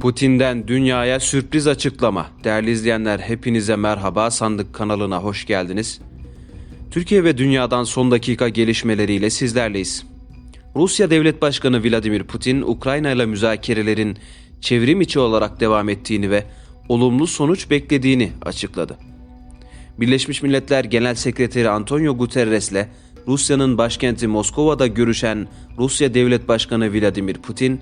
Putin'den dünyaya sürpriz açıklama. Değerli izleyenler hepinize merhaba. Sandık kanalına hoş geldiniz. Türkiye ve dünyadan son dakika gelişmeleriyle sizlerleyiz. Rusya Devlet Başkanı Vladimir Putin, Ukrayna ile müzakerelerin çevrim içi olarak devam ettiğini ve olumlu sonuç beklediğini açıkladı. Birleşmiş Milletler Genel Sekreteri Antonio Guterres ile Rusya'nın başkenti Moskova'da görüşen Rusya Devlet Başkanı Vladimir Putin,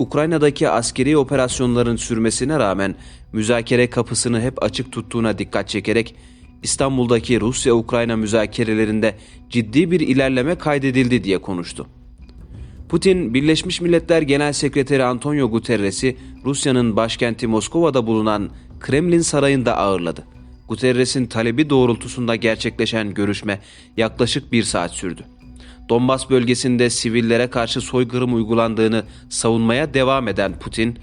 Ukrayna'daki askeri operasyonların sürmesine rağmen müzakere kapısını hep açık tuttuğuna dikkat çekerek İstanbul'daki Rusya-Ukrayna müzakerelerinde ciddi bir ilerleme kaydedildi diye konuştu. Putin, Birleşmiş Milletler Genel Sekreteri Antonio Guterres'i Rusya'nın başkenti Moskova'da bulunan Kremlin Sarayı'nda ağırladı. Guterres'in talebi doğrultusunda gerçekleşen görüşme yaklaşık bir saat sürdü. Donbas bölgesinde sivillere karşı soykırım uygulandığını savunmaya devam eden Putin,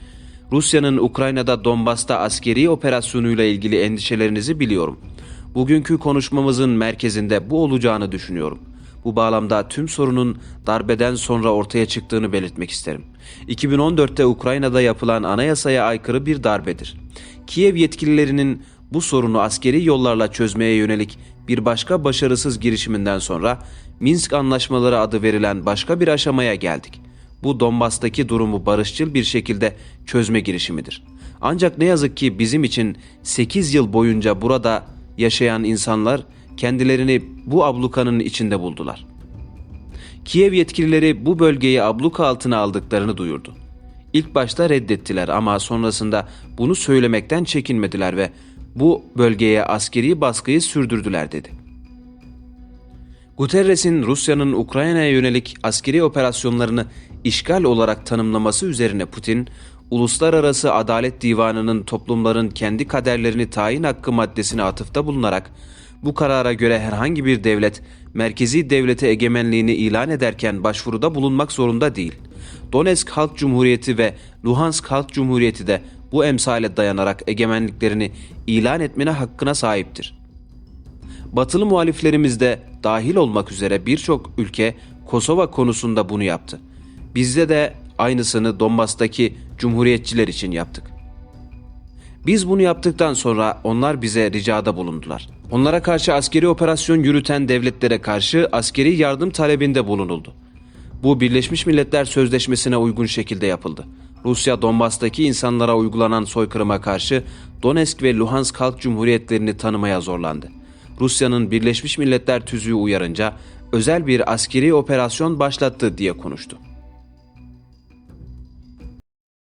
Rusya'nın Ukrayna'da Donbas'ta askeri operasyonuyla ilgili endişelerinizi biliyorum. Bugünkü konuşmamızın merkezinde bu olacağını düşünüyorum. Bu bağlamda tüm sorunun darbeden sonra ortaya çıktığını belirtmek isterim. 2014'te Ukrayna'da yapılan anayasaya aykırı bir darbedir. Kiev yetkililerinin bu sorunu askeri yollarla çözmeye yönelik bir başka başarısız girişiminden sonra Minsk anlaşmaları adı verilen başka bir aşamaya geldik. Bu Donbas'taki durumu barışçıl bir şekilde çözme girişimidir. Ancak ne yazık ki bizim için 8 yıl boyunca burada yaşayan insanlar kendilerini bu ablukanın içinde buldular. Kiev yetkilileri bu bölgeyi abluka altına aldıklarını duyurdu. İlk başta reddettiler ama sonrasında bunu söylemekten çekinmediler ve bu bölgeye askeri baskıyı sürdürdüler dedi. Guterres'in Rusya'nın Ukrayna'ya yönelik askeri operasyonlarını işgal olarak tanımlaması üzerine Putin, Uluslararası Adalet Divanı'nın toplumların kendi kaderlerini tayin hakkı maddesine atıfta bulunarak bu karara göre herhangi bir devlet merkezi devlete egemenliğini ilan ederken başvuruda bulunmak zorunda değil. Donetsk Halk Cumhuriyeti ve Luhansk Halk Cumhuriyeti de bu emsale dayanarak egemenliklerini ilan etmene hakkına sahiptir. Batılı muhaliflerimiz de dahil olmak üzere birçok ülke Kosova konusunda bunu yaptı. Bizde de aynısını Donbas'taki cumhuriyetçiler için yaptık. Biz bunu yaptıktan sonra onlar bize ricada bulundular. Onlara karşı askeri operasyon yürüten devletlere karşı askeri yardım talebinde bulunuldu. Bu Birleşmiş Milletler Sözleşmesi'ne uygun şekilde yapıldı. Rusya Donbas'taki insanlara uygulanan soykırıma karşı Donetsk ve Luhansk Halk Cumhuriyetlerini tanımaya zorlandı. Rusya'nın Birleşmiş Milletler tüzüğü uyarınca özel bir askeri operasyon başlattı diye konuştu.